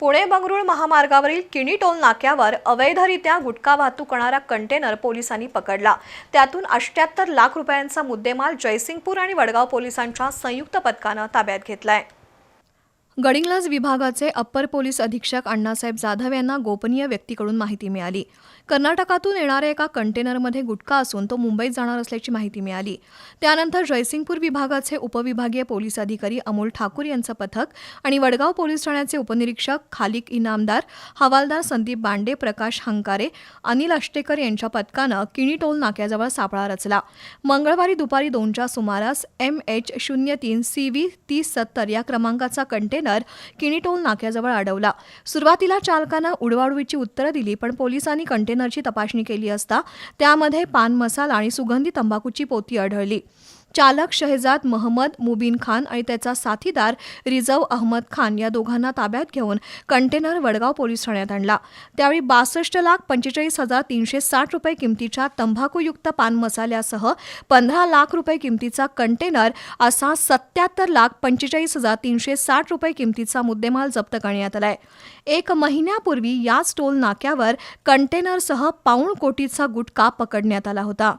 पुणे बंगरुळ महामार्गावरील किणी टोल नाक्यावर अवैधरित्या गुटखा वाहतूक करणारा कंटेनर पोलिसांनी पकडला. त्यातून अष्ट्याहत्तर लाख रुपयांचा मुद्देमाल जयसिंगपूर आणि वडगाव पोलिसांच्या संयुक्त पथकानं ताब्यात घेतलाय. गडिंग्लज विभागाचे अप्पर पोलीस अधीक्षक अण्णासाहेब जाधव यांना गोपनीय व्यक्तीकडून माहिती मिळाली. कर्नाटकातून येणाऱ्या एका कंटेनरमध्ये गुटखा असून तो मुंबईत जाणार असल्याची माहिती मिळाली. त्यानंतर जयसिंगपूर विभागाचे उपविभागीय पोलीस अधिकारी अमोल ठाकूर यांचं पथक आणि वडगाव पोलीस ठाण्याचे उपनिरीक्षक खालिक इनामदार हवालदार संदीप बांडे प्रकाश हंकारे अनिल अष्टेकर यांच्या पथकानं किणी टोल नाक्याजवळ सापळा रचला. मंगळवारी दुपारी दोनच्या सुमारास एम एच शून्य तीन सी व्ही तीस सत्तर या क्रमांकाचा कंटेनर किणी टोल नाक्याजवळ अडवला. सुरुवातीला चालकानं उडवाडवीची उत्तरं दिली पण पोलिसांनी कंटेनरची तपासणी केली असता त्यामध्ये पान मसाला आणि सुगंधी तंबाखूची पोती आढळली. चालक शहजाद महम्मद मुबीन खान आणि त्याचा साथीदार रिझव अहमद खान या दोघांना ताब्यात घेऊन कंटेनर वडगाव पोलीस ठाण्यात आणला. त्यावेळी बासष्ट लाख पंचेचाळीस हजार तीनशे साठ रुपये किमतीच्या तंबाखूयुक्त पान मसाल्यासह पंधरा लाख रुपये किमतीचा कंटेनर असा सत्याहत्तर लाख पंचेचाळीस हजार तीनशे साठ रुपये किमतीचा मुद्देमाल जप्त करण्यात आलाय. एक महिन्यापूर्वी याच टोल नाक्यावर कंटेनरसह पाऊण कोटीचा गुटखा पकडण्यात आला होता.